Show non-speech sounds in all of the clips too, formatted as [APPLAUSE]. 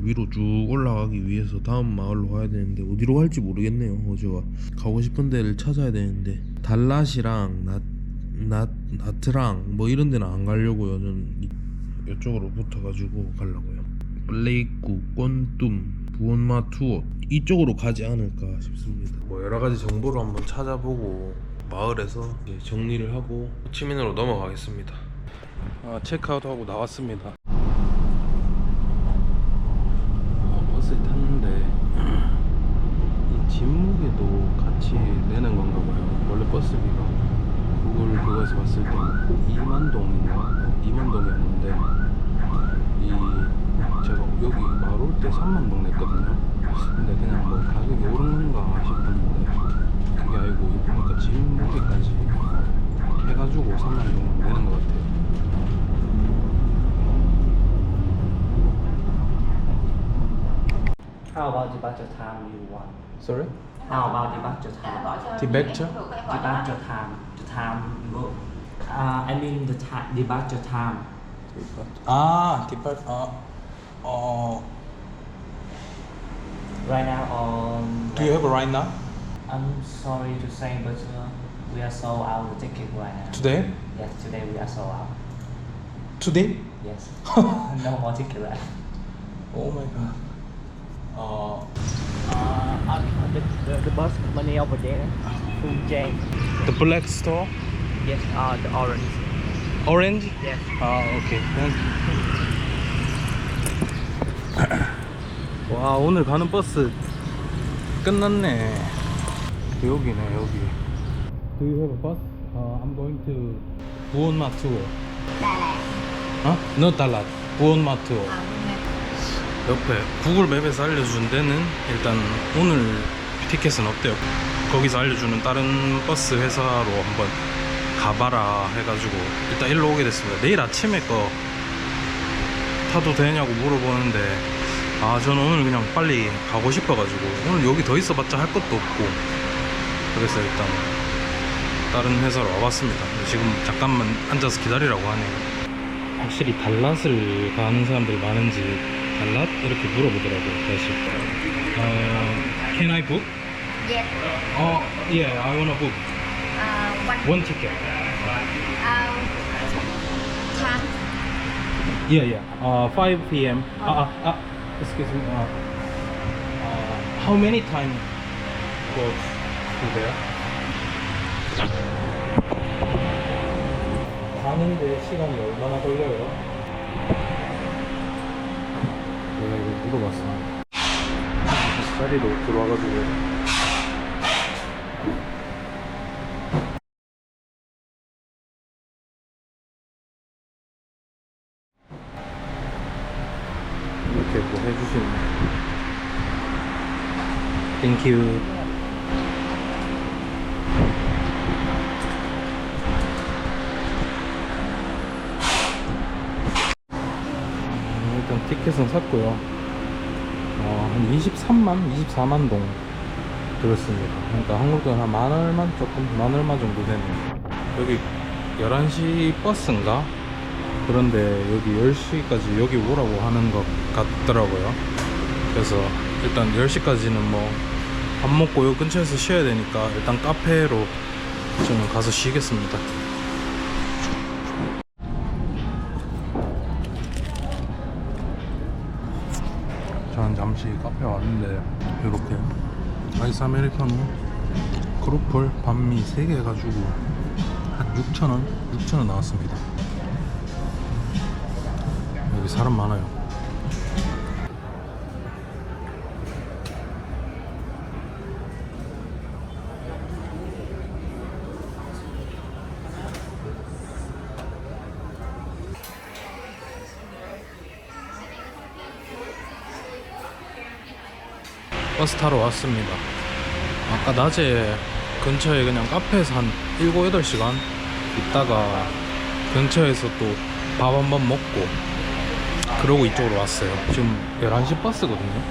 위로 쭉 올라가기 위해서 다음 마을로 가야 되는데 어디로 갈지 모르겠네요 어제가. 가고 싶은 데를 찾아야 되는데. 달랏이랑 나트랑 뭐 이런 데는 안 가려고요. 저는 이- 이쪽으로 붙어가지고 가려고요. 블레이쿠, 꼰뚱, 부온마 투어 이쪽으로 가지 않을까 싶습니다. 뭐 여러 가지 정보를 한번 찾아보고 마을에서 정리를 하고 호치민으로 넘어가겠습니다. 아, 체크아웃하고 나왔습니다 어, 버스에 탔는데 이 진무게도 같이 내는 건가 봐요. 원래 버스비가 구글 그거에서 봤을 때 2만 동인가 2만 동이었는데 이 제가 여기 올때 3만 동 냈거든요. 근데 그냥 뭐 가격이 오른 건가 싶었는데 그게 아니고 보니까 진무게까지 해가지고 3만 동 내는 것 같아요. How about departure time you want? Sorry? How about time? Time. The time. Uh, I mean the time. Time. Ah, depart. Uh, oh. Right now. Um, Do you have a right now? I'm sorry to say, but uh, we are sold out the ticket right now. Today? Yes, today we are sold out. Today? Yes. [LAUGHS] no more ticket left. Oh my god. Uh. Uh, the, the, the bus company over there, Full J. the black store, Yes, uh, the orange. orange. Yes. 아, 오케이. 와, 오늘 가는 버스 끝났네. 여기네, 여기. Do you have a bus? Uh, I'm going to 부온마 투어. 어? No, 달랏. 옆에 구글 맵에서 알려준 데는 일단 오늘 티켓은 없대요. 거기서 알려주는 다른 버스 회사로 한번 가봐라 해가지고 일단 일로 오게 됐습니다. 내일 아침에 거 타도 되냐고 물어보는데 아 저는 오늘 그냥 빨리 가고 싶어가지고 오늘 여기 더 있어봤자 할 것도 없고 그래서 일단 다른 회사로 와봤습니다. 지금 잠깐만 앉아서 기다리라고 하네요. 확실히 달랏을 가는 사람들이 많은지 달랏 이렇게 물어보더라고요. 다시. 어, can I book? Yes. 어, yeah, I wanna book Uh, one. one ticket. Uh, time. Yeah, yeah. Uh, 5 p.m. Uh, uh, uh, excuse me. Uh, uh, how many time goes to there? 가는데 시간이 얼마나 걸려요? 물어봤어. 자리로 들어와가지고. 이렇게 뭐 해주시네. 땡큐. 음, 일단 티켓은 샀고요. 어, 한 23만, 24만 동 들었습니다. 그러니까 한국 돈 한만 얼마 조금, 만 얼마 정도 되네요. 여기 11시 버스인가? 그런데 여기 10시까지 여기 오라고 하는 것 같더라고요. 그래서 일단 10시까지는 뭐 밥 먹고 요 근처에서 쉬어야 되니까 일단 카페로 저는 가서 쉬겠습니다. 잠시 카페 왔는데 이렇게 아이스 아메리카노 크로플 반미 3개 해가지고 한 6,000원? 6,000원 나왔습니다 여기 사람 많아요 버스 타러 왔습니다. 아까 낮에 근처에 그냥 카페에서 한 7, 8시간 있다가 근처에서 또 밥 한 번 먹고 그러고 이쪽으로 왔어요. 지금 11시 버스거든요.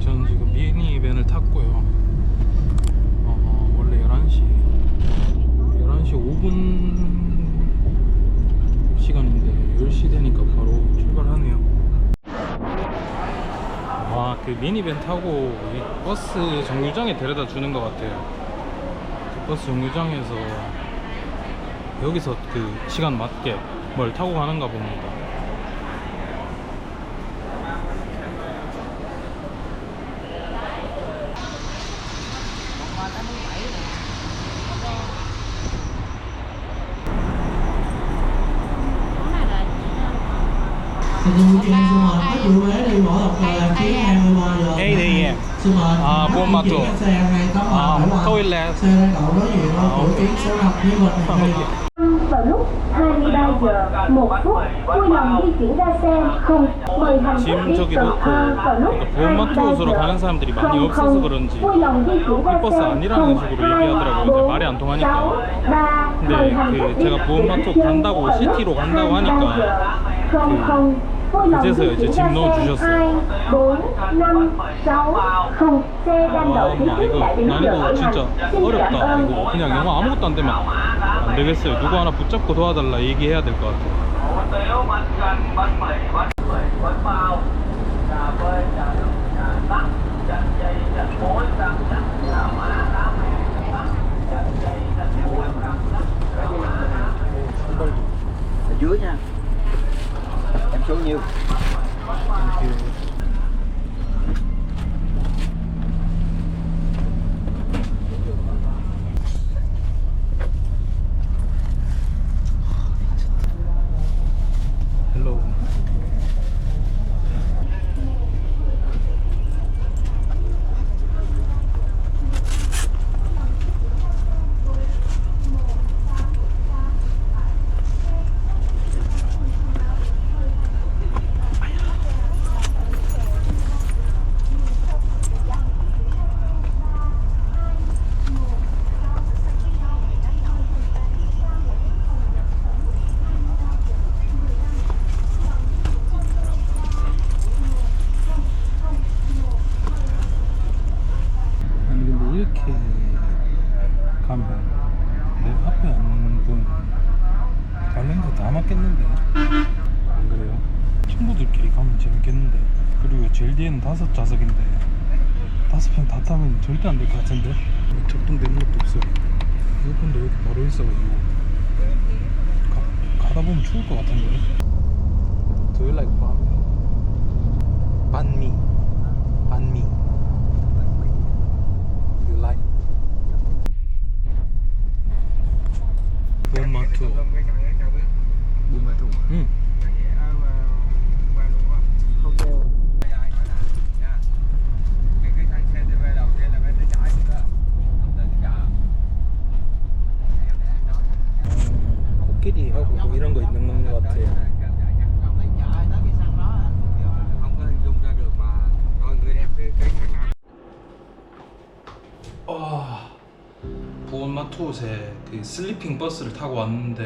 저는 지금 미니밴을 탔고요. 어, 원래 11시 그 미니밴 타고 이 버스 정류장에 데려다 주는 것 같아요. 그 버스 정류장에서 여기서 그 시간 맞게 뭘 타고 가는가 봅니다. Diện À, của ok. chuyến số 5 như mình này vào lúc 23 giờ 1 phút vui lòng di chuyển ra xe không mời hành khách 지금 đi 놓고 Thơ vào lúc 그러니까 보험마트옷으로 가는 사람들이 많이 없어서 그런지 vui lòng di chuyển ra 이 버스 xe 아니라는 식으로 얘기하더라고요. 이제 말이 안 통하니까. 근데 그제서야 이제 집 넣어주셨어요. 4, 5, 6, 0 xe đang đậu 아, 이거 tại điểm 난 dừng 이거 진짜 어렵다. 이거 그냥 영어 아무것도 안 되면 안 되겠어요. 누구 하나 붙잡고 도와달라 얘기해야 될 것 같아요. ở dưới nha em số nhiêu 헬로. 아니 근데 이렇게 가면 내 앞에 앉는 분 맞겠는데? 안 그래요? 친구들끼리 가면 재밌겠는데? 그리고 제일 뒤에는 다섯 좌석인데 다섯 편 다 타면 절대 안 될 것 같은데? 적동되는 것도 없어요. 에어컨도 여기 바로 있어가지고 가, 가다 보면 추울 것 같은데? Do you like? Mi Banh mi You like? Buôn Ma Thuột buôn ma thuột 응. 코끼리 하고 뭐 이런 거 있는 것 같아요. không có hình dung ra được mà rồi người đẹp cái cái cái nào 아, 부원마트옷에 그 슬리핑 버스를 타고 왔는데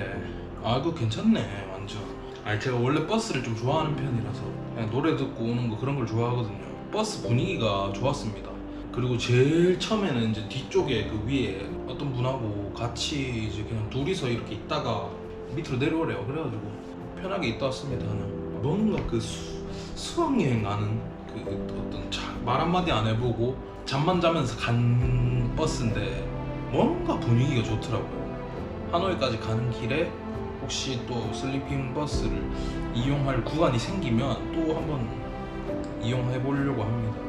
아 이거 괜찮네 완전. 아니 제가 원래 버스를 좀 좋아하는 편이라서 그냥 노래 듣고 오는 거 그런 걸 좋아하거든요. 버스 분위기가 좋았습니다. 그리고 제일 처음에는 이제 뒤쪽에 그 위에 어떤 분하고 같이 이제 그냥 둘이서 이렇게 있다가 밑으로 내려오래요. 그래가지고 편하게 있다 왔습니다. 그냥 뭔가 그 수, 수학여행 가는 그 어떤 차, 말 한마디 안 해보고 잠만 자면서 간 버스인데 뭔가 분위기가 좋더라고요. 하노이까지 가는 길에 혹시 또 슬리핑 버스를 이용할 구간이 생기면 또 한번 이용해 보려고 합니다.